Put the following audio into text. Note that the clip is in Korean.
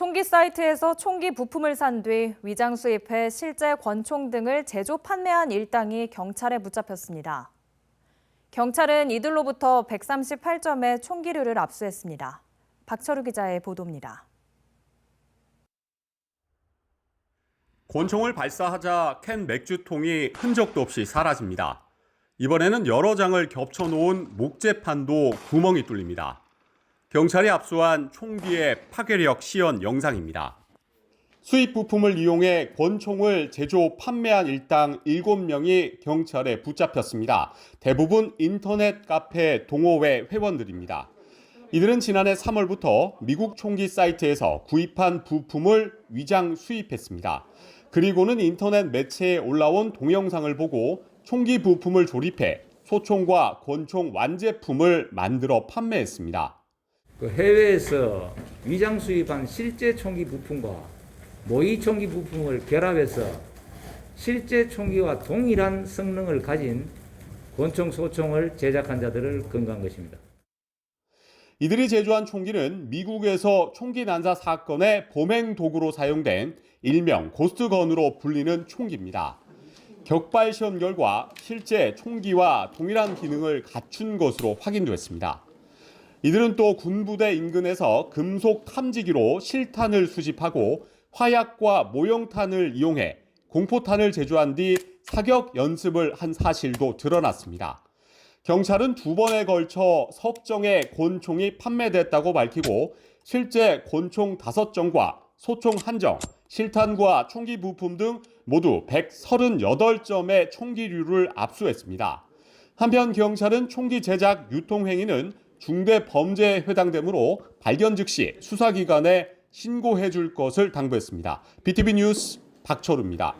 총기 사이트에서 총기 부품을 산 뒤 위장 수입해 실제 권총 등을 제조 판매한 일당이 경찰에 붙잡혔습니다. 경찰은 이들로부터 138점의 총기류를 압수했습니다. 박철우 기자의 보도입니다. 권총을 발사하자 캔 맥주통이 흔적도 없이 사라집니다. 이번에는 여러 장을 겹쳐놓은 목재판도 구멍이 뚫립니다. 경찰이 압수한 총기의 파괴력 시연 영상입니다. 수입 부품을 이용해 권총을 제조 판매한 일당 7명이 경찰에 붙잡혔습니다. 대부분 인터넷 카페 동호회 회원들입니다. 이들은 지난해 3월부터 미국 총기 사이트에서 구입한 부품을 위장 수입했습니다. 그리고는 인터넷 매체에 올라온 동영상을 보고 총기 부품을 조립해 소총과 권총 완제품을 만들어 판매했습니다. 그 해외에서 위장 수입한 실제 총기 부품과 모의 총기 부품을 결합해서 실제 총기와 동일한 성능을 가진 권총 소총을 제작한 자들을 근거한 것입니다. 이들이 제조한 총기는 미국에서 총기 난사 사건의 범행 도구로 사용된 일명 고스트건으로 불리는 총기입니다. 격발 시험 결과 실제 총기와 동일한 기능을 갖춘 것으로 확인됐습니다. 이들은 또 군부대 인근에서 금속 탐지기로 실탄을 수집하고 화약과 모형탄을 이용해 공포탄을 제조한 뒤 사격 연습을 한 사실도 드러났습니다. 경찰은 두 번에 걸쳐 석정의 권총이 판매됐다고 밝히고 실제 권총 5정과 소총 1정, 실탄과 총기 부품 등 모두 138점의 총기류를 압수했습니다. 한편 경찰은 총기 제작 유통 행위는 중대 범죄에 해당되므로 발견 즉시 수사기관에 신고해 줄 것을 당부했습니다. BTV 뉴스 박철우입니다.